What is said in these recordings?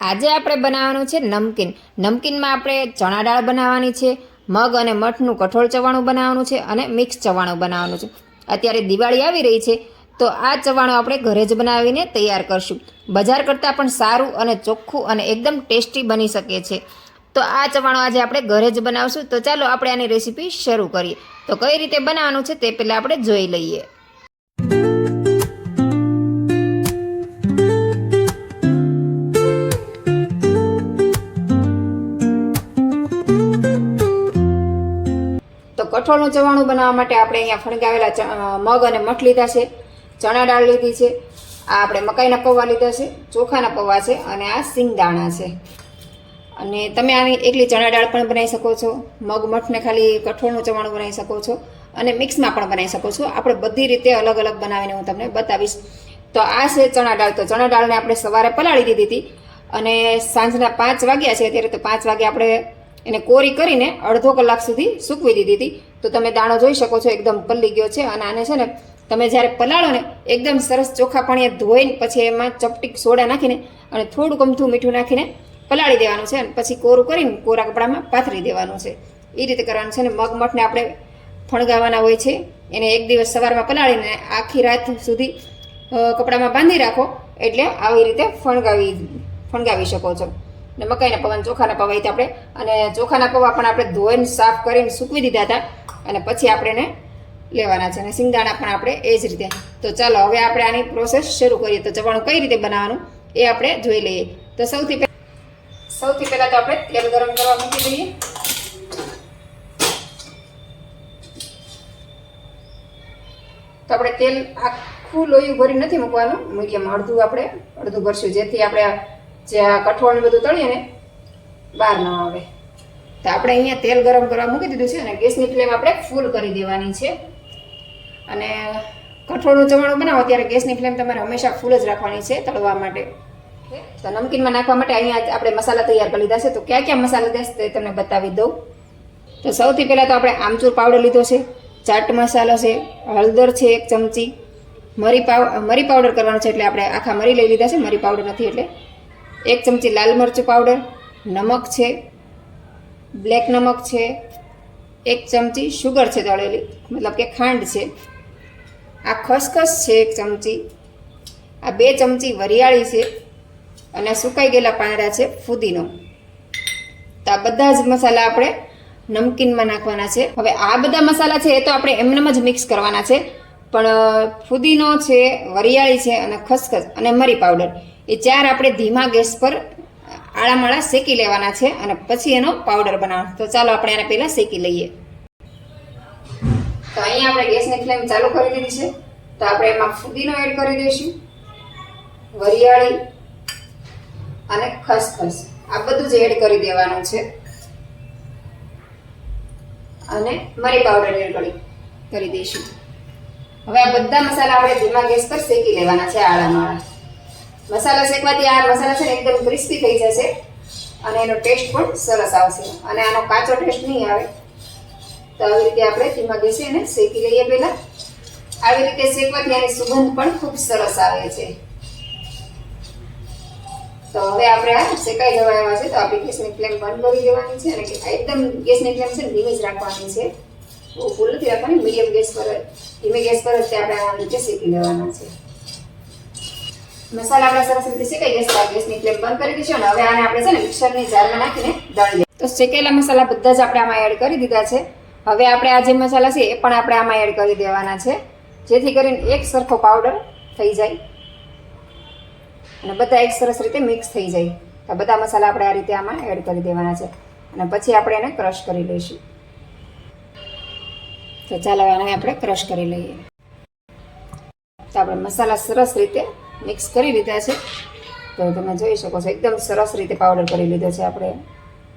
આજે આપણે બનાવવાનું છે નમકીન. નમકીનમાં આપણે ચણા દાળ બનાવવાની છે, મગ અને મઠનું કઠોળ ચવાણું બનાવવાનું છે અને મિક્સ ચવાણું બનાવવાનું છે. અત્યારે દિવાળી આવી રહી છે, તો આ ચવાણું આપણે ઘરે જ બનાવીને તૈયાર કરશું. બજાર કરતાં પણ સારું અને ચોખ્ખું અને એકદમ ટેસ્ટી બની શકે છે. તો આ ચવાણું આજે આપણે ઘરે જ બનાવશું. તો ચાલો આપણે આની રેસીપી શરૂ કરીએ. તો કઈ રીતે બનાવવાનું છે તે પહેલાં આપણે જોઈ લઈએ. કઠોળનું ચવાણું બનાવવા માટે આપણે અહીંયા ફણગાવેલા મગ અને મઠ લીધા છે. ચણા દાળ લીધી છે. આ આપણે મકાઈના પૌવા લીધા છે. ચોખાના પૌવા છે અને આ સિંગદાણા છે. અને તમે આની એકલી ચણા દાળ પણ બનાવી શકો છો. મગ, મઠને ખાલી કઠોળનું ચવાણું બનાવી શકો છો. અને મિક્સમાં પણ બનાવી શકો છો. આપણે બધી રીતે અલગ અલગ બનાવીને હું તમને બતાવીશ. તો આ છે ચણા દાળ. તો ચણા દાળને આપણે સવારે પલાળી દીધી હતી. અને સાંજના પાંચ વાગ્યા છે. અત્યારે તો પાંચ વાગે આપણે એને કોરી કરીને અડધો કલાક સુધી સૂકવી દીધી હતી. તો તમે દાણો જોઈ શકો છો, એકદમ પલ્લી ગયો છે અને આને છે ને તમે જ્યારે પલાળો ને એકદમ સરસ ચોખ્ખા પાણીએ ધોઈને પછી એમાં ચપટીક સોડા નાખીને અને થોડું અમથું મીઠું નાખીને પલાળી દેવાનું છે અને પછી કોરું કરીને કોરા કપડામાં પાથરી દેવાનું છે. એ રીતે કરવાનું છે ને મગ મઠને આપણે ફણગાવવાના હોય છે. એને એક દિવસ સવારમાં પલાળીને આખી રાત સુધી કપડામાં બાંધી રાખો એટલે આવી રીતે ફણગાવી ફણગાવી શકો છો. ને મકાઈના પવન ચોખાના પૌવા આપણે અને ચોખાના પૌવા પણ આપણે ધોઈને, સાફ કરીને સૂકવી દીધા હતા. અને પછી આપણે એને લેવાના છે અને સિંગદાણા પણ આપણે એ જ રીતે. તો ચાલો, હવે આપણે આની પ્રોસેસ શરૂ કરીએ. તો ચવાણું કઈ રીતે બનાવવાનું એ આપણે જોઈ લઈએ. તો સૌથી પહેલાં સૌથી પહેલાં તો આપણે તેલ ગરમ કરવા મૂકી દઈએ. તો આપણે તેલ આખું લોહી ભરી નથી મૂકવાનું. મીડિયમ અડધું આપણે, અડધું ભરશું. જેથી આપણે જે આ કઠોળ બધું તળીએ ને, બહાર ન આવે. તો આપણે અહીંયા તેલ ગરમ કરવા મૂકી દીધું છે અને ગેસની ફ્લેમ આપણે ફૂલ કરી દેવાની છે. અને કઠોળનું ચવાણું બનાવો ત્યારે ગેસની ફ્લેમ તમારે હંમેશા ફૂલ જ રાખવાની છે તળવા માટે. તો નમકીનમાં નાખવા માટે અહીંયા આપણે મસાલા તૈયાર કરી લીધા છે. તો ક્યાં ક્યાં મસાલા દેશ તે તમને બતાવી દઉં. તો સૌથી પહેલાં તો આપણે આમચૂર પાવડર લીધો છે. ચાટ મસાલો છે, હળદર છે એક ચમચી. મરી પાવ, મરી પાવડર કરવાનો છે એટલે આપણે આખા મરી લઈ લીધા છે. મરી પાવડર નથી એટલે એક ચમચી લાલ મરચું પાવડર, નમક છે બ્લેક નમક છે, એક ચમચી શુગર છે દળેલી, મતલબ કે ખાંડ છે. આ ખસખસ છે એક ચમચી, આ બે ચમચી વરિયાળી છે અને સુકાઈ ગયેલા પાંદડા છે ફુદીનો. તો આ બધા જ મસાલા આપણે નમકીનમાં નાખવાના છે. હવે આ બધા મસાલા છે એ તો આપણે એમનેમ જ મિક્સ કરવાના છે. પણ ફુદીનો છે, વરિયાળી છે અને ખસખસ અને મરી પાવડર. એ ચાર આપણે ધીમા ગેસ પર આળામાળા શેકી લેવાના છે અને પછી એનો પાવડર બનાવવાનો તો ચાલો આપણે એને પહેલાં શેકી લઈએ. તો અહીંયા આપણે ગેસની ફ્લેમ ચાલુ કરી દીધી છે. તો આપણે એમાં ફુદીનો એડ કરી દઈશું. વરિયાળી અને ખસખસ. આ બધું જ એડ કરી દેવાનું છે. અને મરી પાવડર એડ કરી કરી દઈશું. હવે આ બધા મસાલા આપણે ધીમા ગેસ પર શેકી લેવાના છે આળામાળા. મસાલા શેકવાથી આ મસાલા છે ને એકદમ ક્રિસ્પી થઈ જશે. અને એનો ટેસ્ટ પણ સરસ આવશે. અને આનો કાચો ટેસ્ટ નહીં આવે. તો આવી રીતે આપણે ધીમા ગેસે એને શેકી લઈએ પહેલાં. આવી રીતે શેકવાથી આની સુગંધ પણ ખૂબ સરસ આવે છે. તો હવે આપણે આ શેકાઈ જવા આવ્યા છે. તો આપણે ગેસની ફ્લેમ બંધ કરી દેવાની છે. અને એકદમ ગેસની ફ્લેમ છે ધીમી જ રાખવાની છે. બહુ ફૂલ રાખવાની. મીડિયમ ગેસ પર, ધીમે ગેસ પર જ આપણે આ રીતે શેકી લેવાના છે. મસાલા આપણા સરસ રીતે શેકાઈ જશે આ ગેસની ફ્લેમ બંધ કરી દઈશું અને હવે આને આપણે છે ને મિક્સરની જારમાં નાખીને દળી લઈએ. તો શેકેલા મસાલા બધા જ આપણે આમાં એડ કરી દીધા છે. હવે આપણે આ જે મસાલા છે એ પણ આપણે આમાં એડ કરી દેવાના છે. જેથી કરીને એક સરખો પાવડર થઈ જાય અને બધા એક સરસ રીતે મિક્સ થઈ જાય. તો બધા મસાલા આપણે આ રીતે આમાં એડ કરી દેવાના છે. અને પછી આપણે એને ક્રશ કરી લઈશું. તો ચાલો આને આપણે ક્રશ કરી લઈએ. તો આપણે મસાલા સરસ રીતે મિક્સ કરી લીધા છે. તો તમે જોઈ શકો છો, એકદમ સરસ રીતે પાવડર કરી લીધો છે આપણે.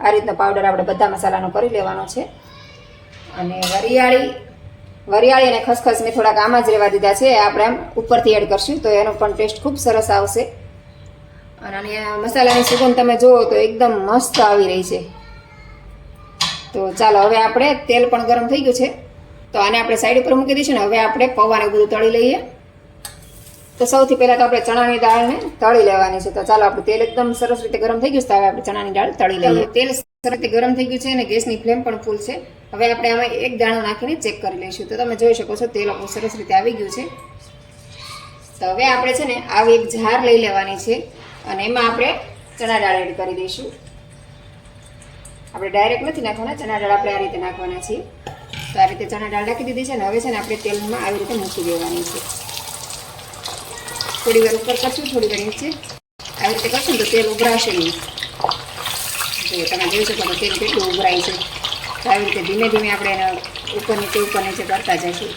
આ રીતનો પાવડર આપણે બધા મસાલાનો કરી લેવાનો છે. અને વરિયાળી વરિયાળી અને ખસખસ મેં થોડાક આમાં જ રહેવા દીધા છે. આપણે આમ ઉપરથી એડ કરશું તો એનો પણ ટેસ્ટ ખૂબ સરસ આવશે. અને અને મસાલાની સુગંધ તમે જુઓ તો એકદમ મસ્ત આવી રહી છે. તો ચાલો, હવે આપણે તેલ પણ ગરમ થઈ ગયું છે. તો આને આપણે સાઈડ ઉપર મૂકી દઈશું ને, હવે આપણે પૌવાને બધું તળી લઈએ. તો સૌથી પહેલાં તો આપણે ચણાની દાળને તળી લેવાની છે. તો ચાલો આપણું તેલ એકદમ સરસ રીતે ગરમ થઈ ગયું છે. તો હવે આપણે ચણાની દાળ તળી લઈએ. તેલ સરસ રીતે ગરમ થઈ ગયું છે અને ગેસની ફ્લેમ પણ ફૂલ છે. હવે આપણે આમાં એક દાણો નાખીને ચેક કરી લઈશું. તો તમે જોઈ શકો છો તેલ આપણું સરસ રીતે આવી ગયું છે. તો હવે આપણે છે ને આવી એક જાર લઈ લેવાની છે અને એમાં આપણે ચણા દાળ એડ કરી દઈશું. આપણે ડાયરેક્ટ નથી નાખવાના ચણા દાળ આપણે આ રીતે નાખવાના છીએ. તો આ રીતે ચણા દાળ નાખી દીધી છે ને હવે છે ને આપણે તેલમાં આવી રીતે મૂકી દેવાની છે. થોડી વાર ઉપર કરશું, થોડી વાર નીચે. આવી રીતે કરશું ને તો તેલ ઉભરાશે નહીં. જો તમે જોઈ શકો તો તેલ કેટલું ઉભરાય છે. તો આવી રીતે ધીમે ધીમે આપણે એને ઉપર નીચે ઉપર નીચે કરતા જઈશું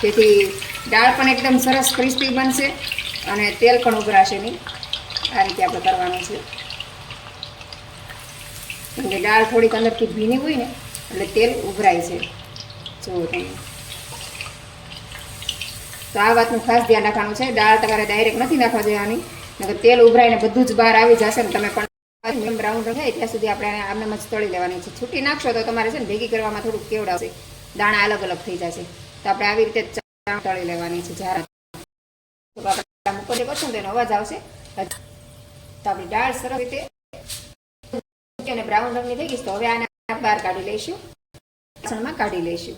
જેથી દાળ પણ એકદમ સરસ ક્રિસ્પી બનશે અને તેલ પણ ઉભરાશે નહીં. આ રીતે આપણે કરવાનું છે. કેમ કે દાળ થોડીક અંદરથી ભીની હોય ને, એટલે તેલ ઉભરાય છે. જુઓ તમે તો આ વાતનું ખાસ ધ્યાન રાખવાનું છે. દાળ તમારે ડાયરેક્ટ નથી નાખવા દેવાની. નકર તેલ ઉભરાઈને બધું જ બહાર આવી જશે ને તમે પણ બ્રાઉન થાય ત્યાં સુધી આપણે આમને મચ તળી લેવાની છે. છૂટી નાખશો તો તમારે છે ને ભેગી કરવામાં થોડુંક કેવડાવશે. દાણા અલગ અલગ થઈ જશે. તો આપણે આવી રીતે તળી લેવાની છે જ્યારે. ઉપર કરશું ને તો અવાજ આવશે. તો આપણી દાળ સરસ રીતે અને બ્રાઉન રંગની થઈ ગઈ તો હવે આને બહાર કાઢી લઈશું. વાસણમાં કાઢી લઈશું.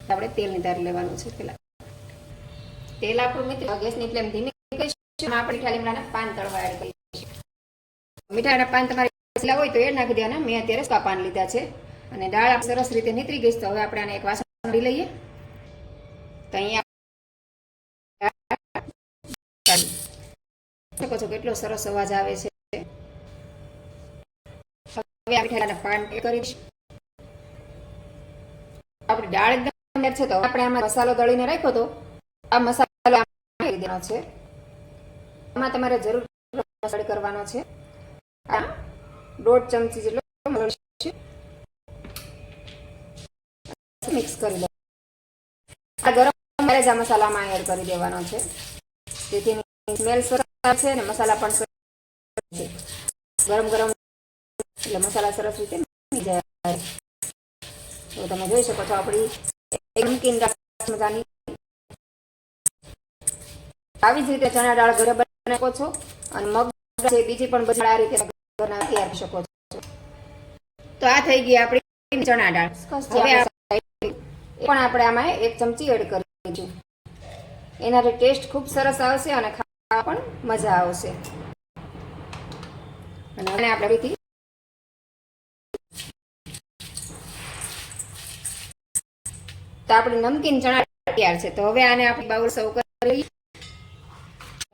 આપણે તેલની ધાર લેવાનું છે પેલા તેલ આપણું મિત્ર ગેસની ફ્લેમ ધીમી કરીશું આપણે મીઠા લીમડાના પાન તળવા એડ કરીશું મીઠાના પાન તમારે હોય તો એ નાખી દેવાના. મેં અત્યારે સ્વા પાન લીધા છે. અને દાળ આપણે સરસ રીતે નીતરી ગઈ તો હવે આપણે આને એક વાસણ લઈ લઈએ. તો અહીંયા શકો છો કેટલો સરસ અવાજ આવે છે. હવે આ મીઠાના પાન કરીશું આપણી દાળ એકદમ છે. તો આપણે આમાં મસાલો દળીને રાખ્યો તો આ મસાલો નાખી દેવાનો છે. આમાં તમારે જરૂર મસાલો કરવાનો છે. આ દોઢ ચમચી જેટલો છે. મિક્સ કરી લો આ ગરમ ત્યારે જ આ મસાલામાં એડ કરી દેવાનો છે. જેથી સ્મેલ સરસ છે અને મસાલા પણ ગરમ ગરમ એટલે મસાલા સરસ રીતે તો તમે જોઈ શકો છો આપણી નમકીન મજાની આવી જ રીતે ચણા દાળ ઘરે બનાવી શકો છો અને મગ છે બીજી પણ બધી આ રીતે ઘરના તૈયાર કરી શકો છો. તો આ થઈ ગઈ આપણી ચણા દાળ. હવે પણ આપણે આમાં એક ચમચી એડ કરીશું એનાથી ટેસ્ટ ખૂબ સરસ આવશે અને ખાવા પણ મજા આવશે. અને આપણે ફરીથી તો આપણી નમકીન ચણા તૈયાર છે. તો હવે આને આપણે બાઉલ સૌ કરી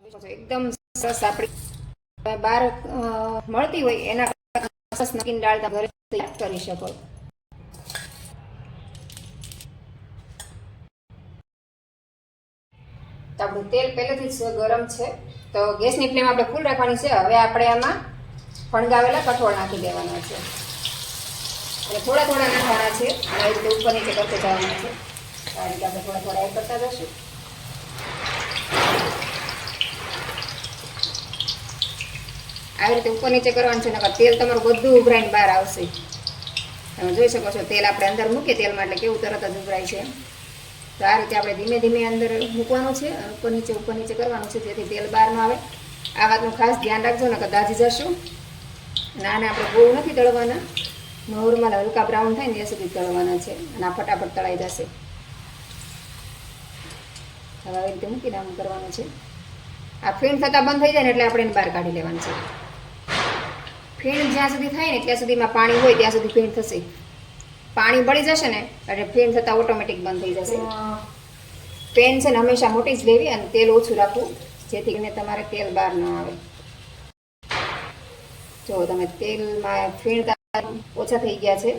એકદમ સરસ આપણી બહાર મળતી હોય એના સરસ નકીન દાળ ઘરે કરી શકો. આપણું તેલ પહેલેથી જ ગરમ છે. તો ગેસની ફ્લેમ આપણે ફૂલ રાખવાની છે. હવે આપણે આમાં ફણગાવેલા કઠોળ નાખી દેવાના છે. અને થોડા થોડા નાખવાના છે. આવી રીતે ઉપર નીચે કરતા જવાના છે. આ રીતે આપણે થોડા થોડા એડ કરતા જશું. આવી રીતે ઉપર નીચે કરવાનું છે, નકર તેલ તમારું બધું ઉભરાઈને બહાર આવશે. તમે જોઈ શકો છો, તેલ આપણે અંદર મૂકીએ, તેલમાં એટલે કેવું તરત જ ઉભરાય છે. તો આ રીતે આપણે ધીમે ધીમે અંદર મૂકવાનું છે ઉપર નીચે ઉપર નીચે કરવાનું છે, જેથી તેલ બહાર ન આવે. આ વાતનું ખાસ ધ્યાન રાખજો, નકર દાજી જશું. નાના આપણે બહુ નથી તળવાના. નોર્મલ હલકા બ્રાઉન થાય ને ત્યાં સુધી તળવાના છે અને આ ફટાફટ તળાઈ જશે. હવે આવી રીતે મૂકીને આમ કરવાનું છે. આ ફીણ થતાં બંધ થઈ જાય ને એટલે આપણે એને બહાર કાઢી લેવાનું છે. ફીણ જ્યાં સુધી થાય ને ત્યાં સુધીમાં પાણી હોય ત્યાં સુધી ફીણ થશે. પાણી બળી જશે ને, એટલે ફીણ થતાં ઓટોમેટિક બંધ થઈ જશે. પેન છે ને હંમેશા મોટી જ લેવી અને તેલ ઓછું રાખવું, જેથી કરીને તમારે તેલ બહાર ન આવે. જો તમે તેલમાં ફીણ ઓછા થઈ ગયા છે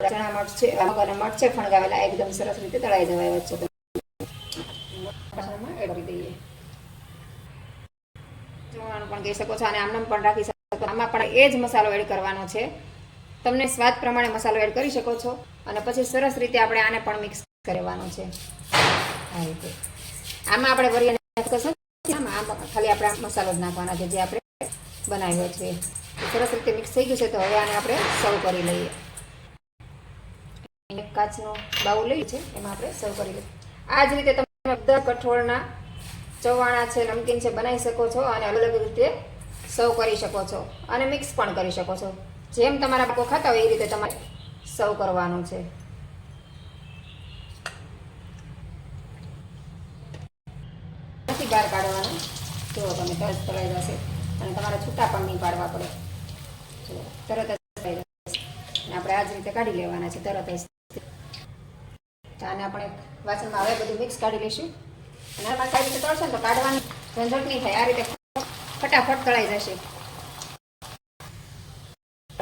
ચણા મઠ છે અને મઠ છે, ફણગાવેલા, એકદમ સરસ રીતે તળાઈ જવાય વચ્ચે. કરી દઈએ પણ કહી શકો છો અને આમનામ પણ રાખી શકો આમાં પણ એ જ મસાલો એડ કરવાનો છે. તમને સ્વાદ પ્રમાણે મસાલો એડ કરી શકો છો અને પછી સરસ રીતે આપણે આને પણ મિક્સ કરવાનો છે. આ રીતે. આમાં આપણે વરિયાળી કરશું આમાં ખાલી આપણે મસાલો જ નાખવાના છે જે આપણે બનાવ્યો છે. સરસ રીતે મિક્સ થઈ ગયું છે તો હવે આને આપણે સર્વ કરી લઈએ. એક કાચનો બાઉલ લઈ છે એમાં આપણે સર્વ કરી લઈએ. આ જ રીતે તમે બધા કઠોળના ચવાણા છે, નમકીન છે, બનાવી શકો છો અને અલગ અલગ રીતે સર્વ કરી શકો છો અને મિક્સ પણ કરી શકો છો. જેમ તમારા બાળકો ખાતા હોય એ રીતે તમારે સર્વ કરવાનું છે. નથી બહાર કાઢવાનું. જુઓ તમે તરત તળાઈ જશે અને તમારે છૂટા પણ નહીં પાડવા પડે. તરત જ આપણે આ જ રીતે કાઢી લેવાના છે, તરત જ. આને આપણે વાસણમાં હવે બધું મિક્સ કાઢી લઈશું. આ પાછા રીતે તળશે ને તો કાઢવાની ઝંઝટ નહીં થાય. આ રીતે ફટાફટ તળાઈ જશે.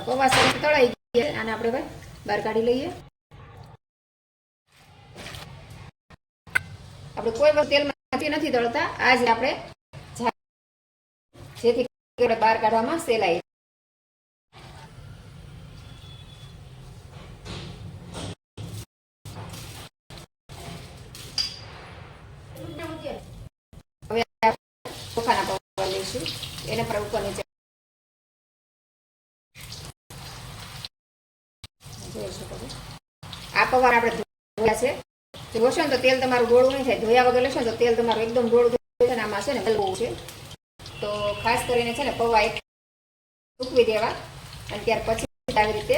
પૌવા સરસ તળાઈ ગયા. આને આપણે ભાઈ બહાર કાઢી લઈએ. આપણે કોઈ વખત તેલમાં નથી તળતા. આજે આપણે જેથી બહાર કાઢવામાં સહેલાઈ હવે આપણે ચોખાના પૌવા લઈશું એને પર ઉપર નીચે જોઈ શકો છો આ પૌવા આપણે ધોયા છે. જોશો ને તો તેલ તમારું ડોળું નહીં થાય. ધોયા વગર લેશો ને તો તેલ તમારું એકદમ ડોળું થઈ જાય ને આમાં છે ને હલવું છે. તો ખાસ કરીને છે ને પૌવા એક સૂકવી દેવા. અને ત્યાર પછી આવી રીતે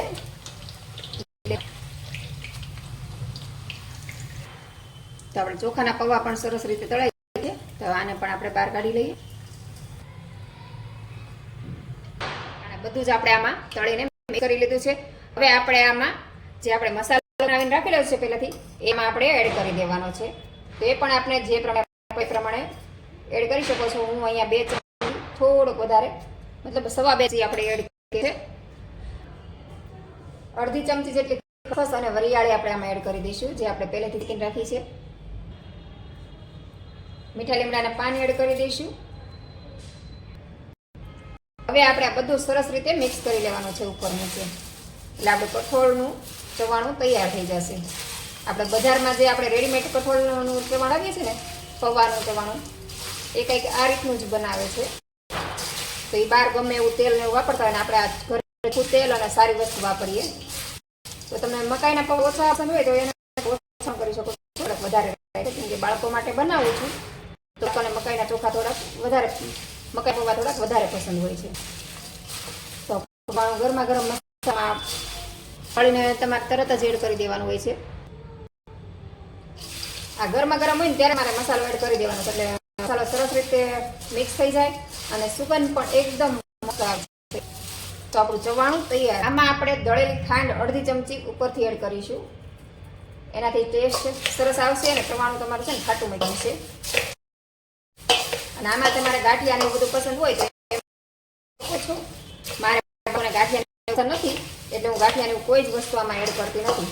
તો આપણે ચોખાના પૌવા પણ સરસ રીતે ગયા છે. તો આને પણ આપણે બહાર કાઢી લઈએ. બધું જ આપણે આમાં તળીને મિક્સ કરી લીધું છે. હવે આપણે આમાં જે આપણે મસાલો બનાવીને રાખેલો છે પહેલાંથી, એમાં આપણે એડ કરી દેવાનો છે. તો એ પણ આપણે જે પ્રમાણે પ્રમાણે એડ કરી શકો છો. હું અહીંયા બે ચમચી થોડોક વધારે, મતલબ સવા બે આપણે એડ કરી છે અડધી ચમચી જેટલી ખસ અને વરિયાળી આપણે આમાં એડ કરી દઈશું, જે આપણે પહેલેથી રાખી છે. મીઠા લીમડાના પાન એડ કરી દઈશું. હવે આપણે આ બધું સરસ રીતે મિક્સ કરી લેવાનું છે ઉપર નીચે. એટલે આપણે કઠોળનું ચવાણું તૈયાર થઈ જશે. આપણે બજારમાં જે આપણે રેડીમેડ કઠોળનું ચવાણ આવીએ છીએ ને પૌવાનું ચવાણું, એ કંઈક આ રીતનું જ બનાવે છે. તો એ બહાર ગમે એવું તેલ ને એવું વાપરતા હોય ને આપણે આ ઘરે તેલ અને સારી વસ્તુ વાપરીએ. તો તમે મકાઈના પગ ઓછા પસંદ હોય તો એને ઓછા કરી શકો થોડાક વધારે કેમ કે બાળકો માટે બનાવું છું. તો લોકોને મકાઈના ચોખા થોડાક વધારે મકાઈ પૌવા થોડાક વધારે પસંદ હોય છે. તો ગરમા ગરમ મસાલામાં ફળીને તમારે તરત જ એડ કરી દેવાનું હોય છે. આ ગરમા ગરમ હોય ને ત્યારે મારે મસાલો એડ કરી દેવાનો એટલે મસાલો સરસ રીતે મિક્સ થઈ જાય અને સુગંધ પણ એકદમ તો આપણું ચવાણું તૈયાર. આમાં આપણે દળેલી ખાંડ અડધી ચમચી ઉપરથી એડ કરીશું. એનાથી ટેસ્ટ સરસ આવશે અને ચવાણું તમારું છે ને ખાટું મીઠું છે અને આમાં તમારે ગાંઠિયા બધું પસંદ હોય તો મારે બાળકોને ગાંઠિયા નથી, એટલે હું ગાંઠિયાની કોઈ જ વસ્તુ આમાં એડ કરતી નથી.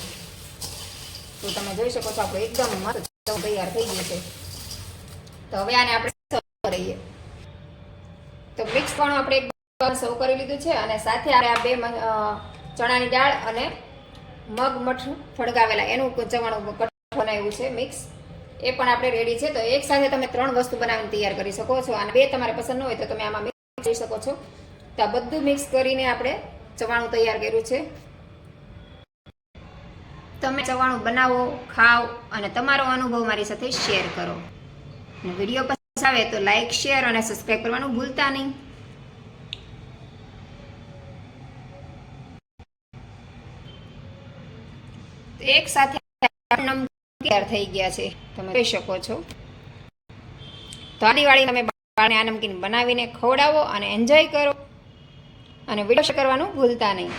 તો તમે જોઈ શકો છો, આપણે એકદમ મસ્ત તૈયાર થઈ ગયું છે. તો હવે આને આપણે કરીએ. તો મિક્સ પણ આપણે એક સૌ કરી લીધું છે અને સાથે આપણે આ બે ચણાની દાળ અને મગ મઠ ફળગાવેલા. એનું જમવાનું બનાવ્યું છે મિક્સ. એ પણ આપણે રેડી છે. તો એક સાથે તમે ત્રણ વસ્તુ બનાવીને તૈયાર કરી શકો છો. અને બે તમારે પસંદ ન હોય તો તમે આમાં મિક્સ કરી શકો છો. તો આ બધું મિક્સ કરીને આપણે ચવાણું તૈયાર કર્યું છે. તમે ચવાણું બનાવો, ખાઓ અને તમારો અનુભવ મારી સાથે શેર કરો. વીડિયો પસંદ આવે તો લાઈક શેર અને સબસ્ક્રાઈબ કરવાનું ભૂલતા નહીં. એક સાથે તૈયાર થઈ ગયા છે. તમે જોઈ શકો છો. તો આ દિવાળી તમે બાળને આ નમકીન બનાવીને ખવડાવો અને એન્જોય કરો. અને વીડિયો કરવાનું ભૂલતા નહીં.